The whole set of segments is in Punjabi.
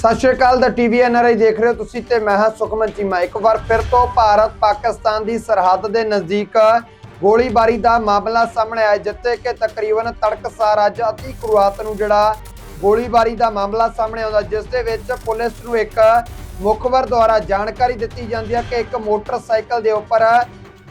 ਸਤਿ ਸ਼੍ਰੀ ਅਕਾਲ ਦਾ ਟੀਵੀ ਐਨਆਰਆਈ ਦੇਖ ਰਹੇ ਹੋ ਤੁਸੀਂ ਤੇ ਮੈਂ ਹਾਂ ਸੁਖਮਨ ਚੀਮਾ। ਇੱਕ ਵਾਰ ਫਿਰ ਤੋਂ ਭਾਰਤ ਪਾਕਿਸਤਾਨ ਦੀ ਸਰਹੱਦ ਦੇ ਨਜ਼ਦੀਕ ਗੋਲੀਬਾਰੀ ਦਾ ਮਾਮਲਾ ਸਾਹਮਣੇ ਆਇਆ, ਜਿੱਥੇ ਕਿ ਤਕਰੀਬਨ ਤੜਕਸਾਰ ਅੱਜ ਅਤੀ ਕੁਰਾਤ ਨੂੰ ਜਿਹੜਾ ਗੋਲੀਬਾਰੀ ਦਾ ਮਾਮਲਾ ਸਾਹਮਣੇ ਆਉਂਦਾ, ਜਿਸ ਦੇ ਵਿੱਚ ਪੁਲਿਸ ਨੂੰ ਇੱਕ ਮੁਖਬਰ ਦੁਆਰਾ ਜਾਣਕਾਰੀ ਦਿੱਤੀ ਜਾਂਦੀ ਹੈ ਕਿ ਇੱਕ ਮੋਟਰਸਾਈਕਲ ਦੇ ਉੱਪਰ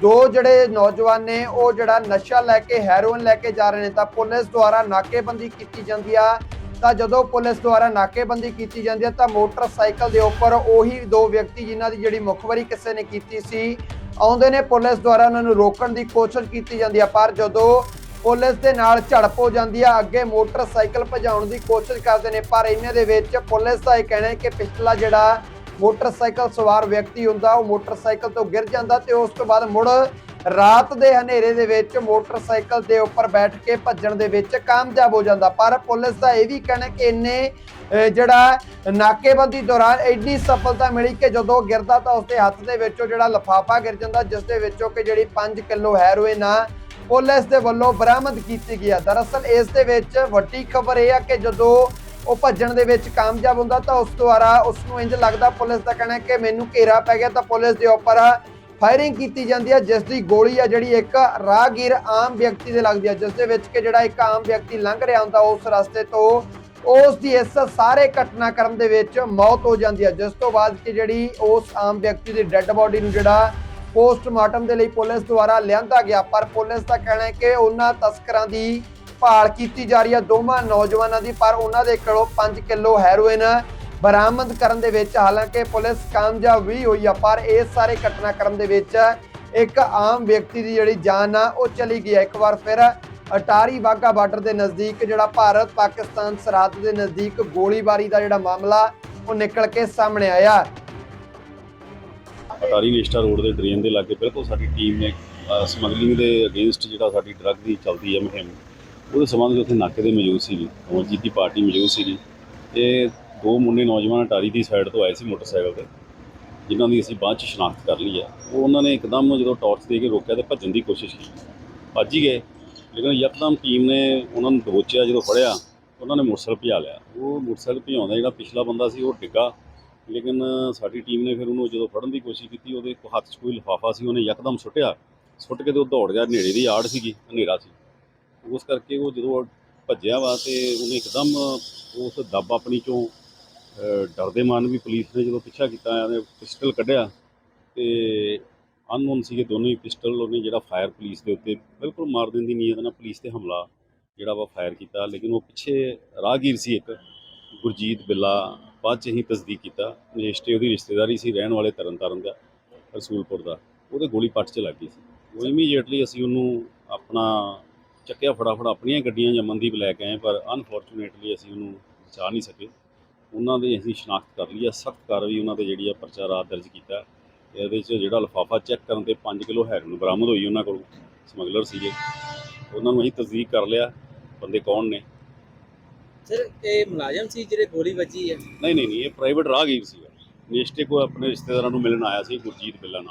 ਦੋ ਜਿਹੜੇ ਨੌਜਵਾਨ ਨੇ, ਉਹ ਜਿਹੜਾ ਨਸ਼ਾ ਲੈ ਕੇ ਹੈਰੋਇਨ ਲੈ ਕੇ ਜਾ ਰਹੇ ਨੇ, ਤਾਂ ਪੁਲਿਸ ਦੁਆਰਾ ਨਾਕੇਬੰਦੀ ਕੀਤੀ ਜਾਂਦੀ ਆ। ਤਾਂ ਜਦੋਂ ਪੁਲਿਸ ਦੁਆਰਾ ਨਾਕੇਬੰਦੀ ਕੀਤੀ ਜਾਂਦੀ ਹੈ ਤਾਂ ਮੋਟਰਸਾਈਕਲ ਦੇ ਉੱਪਰ ਉਹੀ ਦੋ ਵਿਅਕਤੀ ਜਿਨ੍ਹਾਂ ਦੀ ਜਿਹੜੀ ਮੁਖਬਰੀ ਕਿਸੇ ਨੇ ਕੀਤੀ ਸੀ, ਆਉਂਦੇ ਨੇ ਪੁਲਿਸ ਦੁਆਰਾ ਉਹਨਾਂ ਨੂੰ ਰੋਕਣ ਦੀ ਕੋਸ਼ਿਸ਼ ਕੀਤੀ ਜਾਂਦੀ ਹੈ, ਪਰ ਜਦੋਂ ਪੁਲਿਸ ਦੇ ਨਾਲ ਝੜਪ ਹੋ ਜਾਂਦੀ ਹੈ, ਅੱਗੇ ਮੋਟਰਸਾਈਕਲ ਭਜਾਉਣ ਦੀ ਕੋਸ਼ਿਸ਼ ਕਰਦੇ ਨੇ, ਪਰ ਇਹਨਾਂ ਦੇ ਵਿੱਚ ਪੁਲਿਸ ਦਾ ਇਹ ਕਹਿਣਾ ਹੈ ਕਿ ਪਿਛਲਾ ਜਿਹੜਾ ਮੋਟਰਸਾਈਕਲ ਸਵਾਰ ਵਿਅਕਤੀ ਹੁੰਦਾ, ਉਹ ਮੋਟਰਸਾਈਕਲ ਤੋਂ ਗਿਰ ਜਾਂਦਾ ਤੇ ਉਸ ਤੋਂ ਬਾਅਦ ਮੁੜ ਰਾਤ ਦੇ ਹਨੇਰੇ ਦੇ ਵਿੱਚ ਮੋਟਰਸਾਈਕਲ ਦੇ ਉੱਪਰ ਬੈਠ ਕੇ ਭੱਜਣ ਦੇ ਵਿੱਚ ਕਾਮਯਾਬ ਹੋ ਜਾਂਦਾ। ਪਰ ਪੁਲਿਸ ਦਾ ਇਹ ਵੀ ਕਹਿਣਾ ਕਿ ਇੰਨੇ ਜਿਹੜਾ ਨਾਕੇਬੰਦੀ ਦੌਰਾਨ ਐਡੀ ਸਫਲਤਾ ਮਿਲੀ ਕਿ ਜਦੋਂ ਗਿਰਦਾ ਤਾਂ ਉਸਦੇ ਹੱਥ ਦੇ ਵਿੱਚੋਂ ਜਿਹੜਾ ਲਫਾਫਾ ਗਿਰ ਜਾਂਦਾ, ਜਿਸ ਦੇ ਵਿੱਚੋਂ ਕਿ ਜਿਹੜੀ 5 ਕਿਲੋ ਹੈਰੋਇਨ ਆ, ਪੁਲਿਸ ਦੇ ਵੱਲੋਂ ਬਰਾਮਦ ਕੀਤੀ ਗਈ ਆ। ਦਰਅਸਲ ਇਸ ਦੇ ਵਿੱਚ ਵੱਡੀ ਖਬਰ ਇਹ ਆ ਕਿ ਜਦੋਂ ਉਹ ਭੱਜਣ ਦੇ ਵਿੱਚ ਕਾਮਯਾਬ ਹੁੰਦਾ ਤਾਂ ਉਸ ਦੁਆਰਾ ਉਸ ਨੂੰ ਇੰਜ ਲੱਗਦਾ, ਪੁਲਿਸ ਦਾ ਕਹਿਣਾ ਕਿ ਮੈਨੂੰ ਘੇਰਾ ਪੈ ਗਿਆ ਤਾਂ ਪੁਲਿਸ ਦੇ ਉੱਪਰ ਫਾਇਰਿੰਗ ਕੀਤੀ ਜਾਂਦੀ ਹੈ ਜਿਸ ਦੀ ਗੋਲੀ ਆ ਜਿਹੜੀ ਇੱਕ ਰਾਹਗੀਰ ਆਮ ਵਿਅਕਤੀ ਦੇ ਲੱਗਦੀ ਹੈ ਜਿਸ ਦੇ ਵਿੱਚ ਕਿ ਜਿਹੜਾ ਇੱਕ ਆਮ ਵਿਅਕਤੀ ਲੰਘ ਰਿਹਾ ਹੁੰਦਾ ਉਸ ਰਸਤੇ ਤੋਂ, ਉਸ ਦੀ ਇਸ ਸਾਰੇ ਘਟਨਾਕ੍ਰਮ ਦੇ ਵਿੱਚ ਮੌਤ ਹੋ ਜਾਂਦੀ ਹੈ ਜਿਸ ਤੋਂ ਬਾਅਦ ਕਿ ਜਿਹੜੀ ਉਸ ਆਮ ਵਿਅਕਤੀ ਦੀ ਡੈੱਡ ਬਾਡੀ ਨੂੰ ਜਿਹੜਾ ਪੋਸਟਮਾਰਟਮ ਦੇ ਲਈ ਪੁਲਿਸ ਦੁਆਰਾ ਲਿਆਂਦਾ ਗਿਆ, ਪਰ ਪੁਲਿਸ ਦਾ ਕਹਿਣਾ ਹੈ ਕਿ ਉਹਨਾਂ ਤਸਕਰਾਂ ਦੀ ਭਾਲ ਕੀਤੀ ਜਾ ਰਹੀ ਹੈ ਦੋਵਾਂ ਨੌਜਵਾਨਾਂ ਦੀ, ਪਰ ਉਹਨਾਂ ਦੇ ਕੋਲੋਂ 5 ਕਿਲੋ ਹੈਰੋਇਨ ਬਰਾਮਦ ਕਰਨ ਦੇ ਵਿੱਚ ਹਾਲਾਂਕਿ ਪੁਲਿਸ ਕਾਮਯਾਬ ਵੀ ਹੋਈ ਆ, ਪਰ ਇਸ ਸਾਰੇ ਘਟਨਾਕ੍ਰਮ ਦੇ ਵਿੱਚ ਇੱਕ ਆਮ ਵਿਅਕਤੀ ਦੀ ਜਿਹੜੀ ਜਾਨ ਆ, ਉਹ ਚਲੀ ਗਈ ਹੈ ਇੱਕ ਵਾਰ ਫਿਰ ਅਟਾਰੀ ਵਾਹਗਾ ਬਾਰਡਰ ਦੇ ਨਜ਼ਦੀਕ ਜਿਹੜਾ ਭਾਰਤ ਪਾਕਿਸਤਾਨ ਸਰਹੱਦ ਦੇ ਨਜ਼ਦੀਕ ਗੋਲੀਬਾਰੀ ਦਾ ਜਿਹੜਾ ਮਾਮਲਾ, ਉਹ ਨਿਕਲ ਕੇ ਸਾਹਮਣੇ ਆਇਆ। ਅਟਾਰੀ ਨੇਸ਼ਟਾ ਰੋਡ ਦੇ ਡਰੇਨ ਦੇ ਲਾਗੇ ਬਿਲਕੁਲ ਸਾਡੀ ਟੀਮ ਨੇ ਸਮਗਲਿੰਗ ਦੇ ਅਗੇਂਸਟ ਜਿਹੜਾ ਸਾਡੀ ਡਰੱਗ ਦੀ ਚੱਲਦੀ ਹੈ ਮੁਹਿੰਮ, ਉਹਦੇ ਸੰਬੰਧ ਵਿੱਚ ਉੱਥੇ ਨਾਕੇ ਦੇ ਮੌਜੂਦ ਸੀ ਅਮਰਜੀਤ ਦੀ ਪਾਰਟੀ ਮੌਜੂਦ ਸੀ ਇਹ ਦੋ ਮੁੰਡੇ ਨੌਜਵਾਨ ਅਟਾਰੀ ਦੀ ਸਾਈਡ ਤੋਂ ਆਏ ਸੀ ਮੋਟਰਸਾਈਕਲ ਤੇ, ਜਿਨ੍ਹਾਂ ਦੀ ਅਸੀਂ ਬਾਅਦ ਚ ਸ਼ਨਾਖਤ ਕਰ ਲਈ ਹੈ। ਉਹ ਉਹਨਾਂ ਨੇ ਇੱਕਦਮ ਜਦੋਂ ਟਾਰਚ ਦੇ ਕੇ ਰੋਕਿਆ ਤੇ ਭੱਜਣ ਦੀ ਕੋਸ਼ਿਸ਼ ਕੀਤੀ। ਭੱਜ ਹੀ ਗਏ, ਲੇਕਿਨ ਯਕਦਮ ਟੀਮ ਨੇ ਉਹਨਾਂ ਨੂੰ ਦਬੋਚਿਆ ਜਦੋਂ ਫੜਿਆ, ਉਹਨਾਂ ਨੇ ਮੋਟਰਸਾਈਕਲ ਭਜਾ ਲਿਆ। ਉਹ ਮੋਟਰਸਾਈਕਲ ਭਜਾਉਂਦਾ ਜਿਹੜਾ ਪਿਛਲਾ ਬੰਦਾ ਸੀ, ਉਹ ਡਿੱਗਾ। ਲੇਕਿਨ ਸਾਡੀ ਟੀਮ ਨੇ ਫਿਰ ਉਹਨੂੰ ਜਦੋਂ ਫੜਨ ਦੀ ਕੋਸ਼ਿਸ਼ ਕੀਤੀ, ਉਹਦੇ ਹੱਥ 'ਚ ਕੋਈ ਲਿਫਾਫਾ ਸੀ, ਉਹਨੇ ਯਕਦਮ ਸੁੱਟਿਆ। ਸੁੱਟ ਕੇ ਤੇ ਉਹ ਦੌੜ ਗਿਆ, ਨੇੜੇ ਦੀ ਆੜ ਸੀਗੀ, ਹਨੇਰਾ ਸੀ। ਉਸ ਕਰਕੇ ਉਹ ਜਦੋਂ ਭੱਜਿਆ ਵਾ ਤੇ ਉਹਨੇ ਇੱਕਦਮ ਉਸ ਦੱਬ ਆਪਣੀ ਚੋਂ ਡਰਦੇ ਮਾਨ ਵੀ ਪੁਲਿਸ ਨੇ ਜਦੋਂ ਪਿੱਛਾ ਕੀਤਾ, ਉਹਨੇ ਪਿਸਟਲ ਕੱਢਿਆ ਤੇ ਅਨਨੋਨ ਸੀਗੇ ਦੋਨੋਂ ਹੀ ਪਿਸਟਲ, ਉਹਨੇ ਜਿਹੜਾ ਫਾਇਰ ਪੁਲਿਸ ਦੇ ਉੱਤੇ ਬਿਲਕੁਲ ਮਾਰ ਦਿੰਦੀ ਦੀ ਨੀਅਤ ਨਾਲ ਪੁਲਿਸ ਤੇ ਹਮਲਾ ਜਿਹੜਾ ਵਾ ਫਾਇਰ ਕੀਤਾ, ਲੇਕਿਨ ਉਹ ਪਿੱਛੇ ਰਾਹਗੀਰ ਸੀ ਇੱਕ, ਗੁਰਜੀਤ ਬਿੱਲਾ, ਬਾਅਦ ਚ ਹੀ ਤਸਦੀਕ ਕੀਤਾ ਰਜਿਸਟਰੀ ਉਹਦੀ ਰਿਸ਼ਤੇਦਾਰੀ ਸੀ, ਰਹਿਣ ਵਾਲੇ ਤਰਨਤਾਰਨ ਦਾ, ਰਸੂਲਪੁਰ ਦਾ, ਉਹਦੇ ਗੋਲੀ ਪੱਟ 'ਚ ਲੱਗ ਗਈ ਸੀ। ਉਹ ਇਮੀਡੀਏਟਲੀ ਅਸੀਂ ਉਹਨੂੰ ਆਪਣਾ ਚੱਕਿਆ ਫਟਾਫਟ, ਆਪਣੀਆਂ ਗੱਡੀਆਂ ਜਮਨਦੀਪ ਲੈ ਕੇ ਆਏ, ਪਰ ਅਨਫੋਰਚੂਨੇਟਲੀ ਅਸੀਂ ਉਹਨੂੰ ਬਚਾ ਨਹੀਂ ਸਕੇ। ਉਹਨਾਂ ਦੇ ਅਸੀਂ ਸ਼ਨਾਖਤ ਕਰ ਲਈ ਹੈ ਸਖਤ ਕਾਰਵਾਈ ਉਹਨਾਂ ਤੇ ਜਿਹੜੀ ਆ ਪਰਚਾ ਰਾਤ ਦਰਜ ਕੀਤਾ ਇਹਦੇ 'ਚ ਜਿਹੜਾ ਲਿਫਾਫਾ ਚੈੱਕ ਕਰਨ ਤੇ 5 ਕਿਲੋ ਹੈਰੋਇਨ ਬਰਾਮਦ ਹੋਈ ਉਹਨਾਂ ਕੋਲੋਂ ਸਮਗਲਰ ਸੀਗੇ। ਉਹਨਾਂ ਨੂੰ ਅਸੀਂ ਤਸਦੀਕ ਕਰ ਲਿਆ ਬੰਦੇ ਕੌਣ ਨੇ? ਸਰ ਇਹ ਮੁਲਾਜ਼ਮ ਸੀ ਜਿਹੜੇ ਗੋਲੀ ਵੱਜੀ ਹੈ? ਨਹੀਂ ਨਹੀਂ ਨਹੀਂ ਇਹ ਪ੍ਰਾਈਵੇਟ ਰਾਹਗੀਰ ਸੀਗਾ। ਨੇਸ਼ਟੇ ਕੋ ਆਪਣੇ ਰਿਸ਼ਤੇਦਾਰਾਂ ਨੂੰ ਮਿਲਣ ਆਇਆ ਸੀ ਗੁਰਜੀਤ ਬਿੱਲਾ ਨਾਲ।